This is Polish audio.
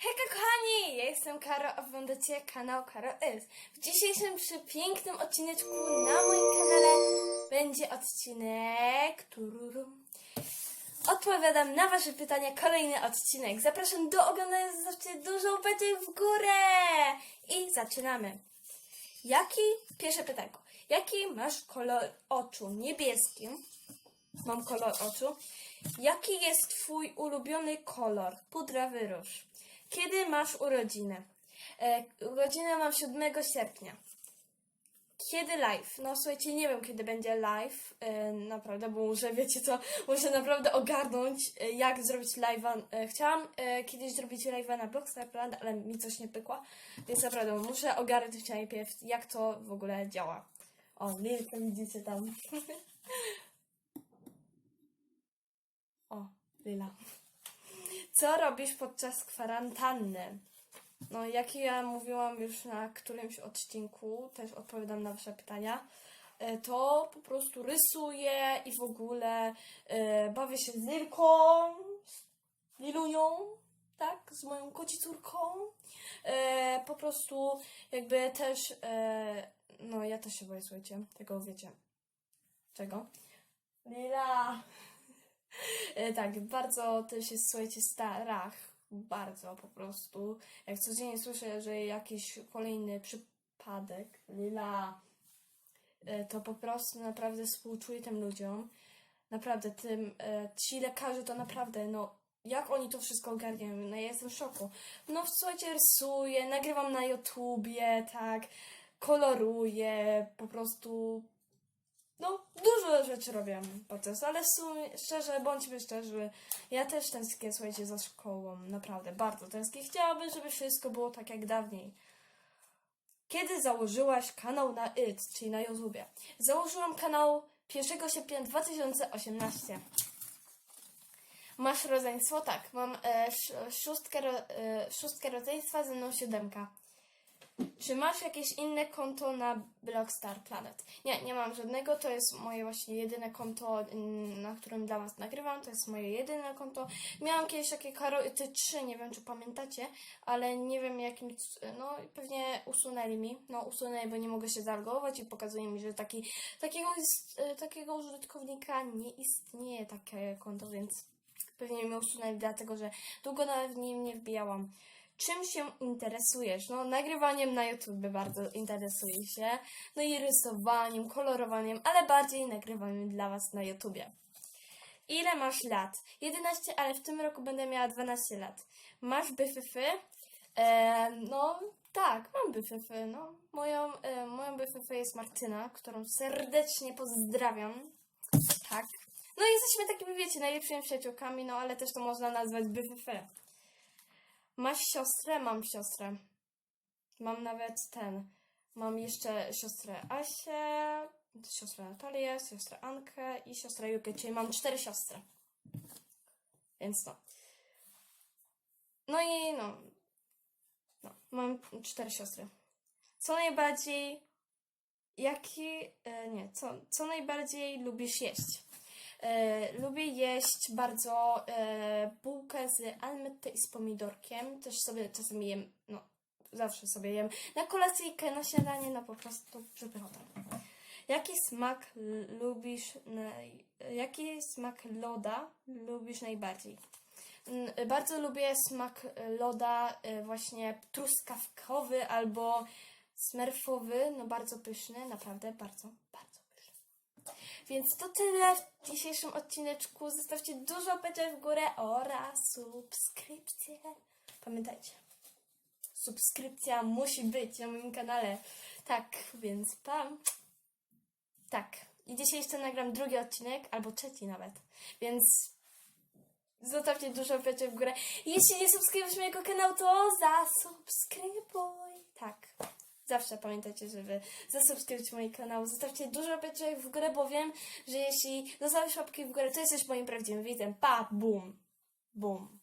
Hejka kochani, ja jestem Karo, a oglądacie kanał Karo Is. W dzisiejszym przepięknym odcineczku na moim kanale będzie odcinek tururum. Odpowiadam na wasze pytania, kolejny odcinek. Zapraszam do oglądania, zostawcie dużo łapeczek w górę! I zaczynamy. Jaki, pierwsze pytanko, jaki masz kolor oczu? Niebieski. Mam kolor oczu. Jaki jest twój ulubiony kolor? Pudrawy róż. Kiedy masz urodziny? E, urodziny mam 7 sierpnia. Kiedy live? No słuchajcie, nie wiem kiedy będzie live, e, naprawdę, bo muszę, wiecie co, muszę naprawdę ogarnąć, e, jak zrobić live'a. Chciałam kiedyś zrobić live'a na Blogstarpland, ale mi coś nie pykło, więc naprawdę muszę ogarnąć najpierw, jak to w ogóle działa. O, Lilkę widzicie tam. o, Lila. Co robisz podczas kwarantanny? No, jak ja mówiłam już na którymś odcinku, też odpowiadam na Wasze pytania, e, to po prostu rysuję i w ogóle e, bawię się z Lilką, z Lilunią, tak, z moją kocicórką. E, po prostu jakby też, e, no ja też się boję, słuchajcie, tego wiecie. Czego? Lila! E, tak, bardzo też jest, słuchajcie, strach. Bardzo po prostu. Jak codziennie słyszę, że jakiś kolejny przypadek, lila, e, to po prostu naprawdę współczuję tym ludziom. Naprawdę, tym, e, ci lekarze to naprawdę, no, jak oni to wszystko ogarniają? No, ja jestem w szoku. No, słuchajcie, rysuję, nagrywam na YouTubie, tak, koloruję, po prostu no, dużo rzeczy robię podczas, ale sumie, szczerze, bądźmy szczerzy, ja też tęsknię, słuchajcie, za szkołą, naprawdę, bardzo tęsknię. Chciałabym, żeby wszystko było tak jak dawniej. Kiedy założyłaś kanał na IT, czyli na YouTubie? Założyłam kanał 1 sierpnia 2018. Masz rodzeństwo? Tak, mam e, sz- szóstkę, e, szóstkę rodzeństwa, ze mną siódemka. Czy masz jakieś inne konto na Blockstar Planet? Nie, nie mam żadnego. To jest moje właśnie jedyne konto, mm, na którym dla Was nagrywam. To jest moje jedyne konto. Miałam kiedyś takie Karoty 3, nie wiem czy pamiętacie, ale nie wiem jakim, no pewnie usunęli mi. No usunęli, bo nie mogę się zalogować i pokazuje mi, że taki, takiego, e, takiego użytkownika nie istnieje takie konto, więc pewnie mnie usunęli dlatego, że długo nawet w nim nie wbijałam. Czym się interesujesz? No, nagrywaniem na YouTube bardzo interesuję się. No i rysowaniem, kolorowaniem, ale bardziej nagrywaniem dla Was na YouTubie. Ile masz lat? 11, ale w tym roku będę miała 12 lat. Masz byfyfy? E, no, tak, mam byfyfy. No. Moją, e, moją byfyfę jest Martyna, którą serdecznie pozdrawiam. Tak. No jesteśmy takimi, wiecie, najlepszymi przyjaciółkami, no ale też to można nazwać byfyfy. Masz siostrę? Mam siostrę. Mam nawet ten. Mam jeszcze siostrę Asię, siostrę Natalię, siostrę Ankę i siostrę Jukę, czyli mam cztery siostry. Więc no. No i no. No, mam cztery siostry. Co najbardziej. Jaki. E, nie, co, co najbardziej lubisz jeść? E, lubię jeść bardzo e, bułkę z almety i z pomidorkiem. Też sobie czasem jem, no zawsze sobie jem na kolacyjkę, na śniadanie, no po prostu przepychota. Jaki smak lubisz, jaki smak loda lubisz najbardziej? Bardzo lubię smak loda e, właśnie truskawkowy albo smerfowy, no bardzo pyszny, naprawdę bardzo, bardzo. Więc to tyle w dzisiejszym odcineczku. Zostawcie dużo łapeczek w górę oraz subskrypcję. Pamiętajcie, subskrypcja musi być na moim kanale. Tak, więc pam. Tak. I dzisiaj jeszcze nagram drugi odcinek, albo trzeci nawet. Więc zostawcie dużo łapeczek w górę. Jeśli nie subskrybujesz mojego kanału, to zasubskrybuj. Tak. Zawsze pamiętajcie, żeby zasubskrybować mój kanał. Zostawcie dużo łapeczek w górę, bo wiem, że jeśli zostawisz łapki w górę, to jesteś moim prawdziwym widzem. Pa, bum, bum.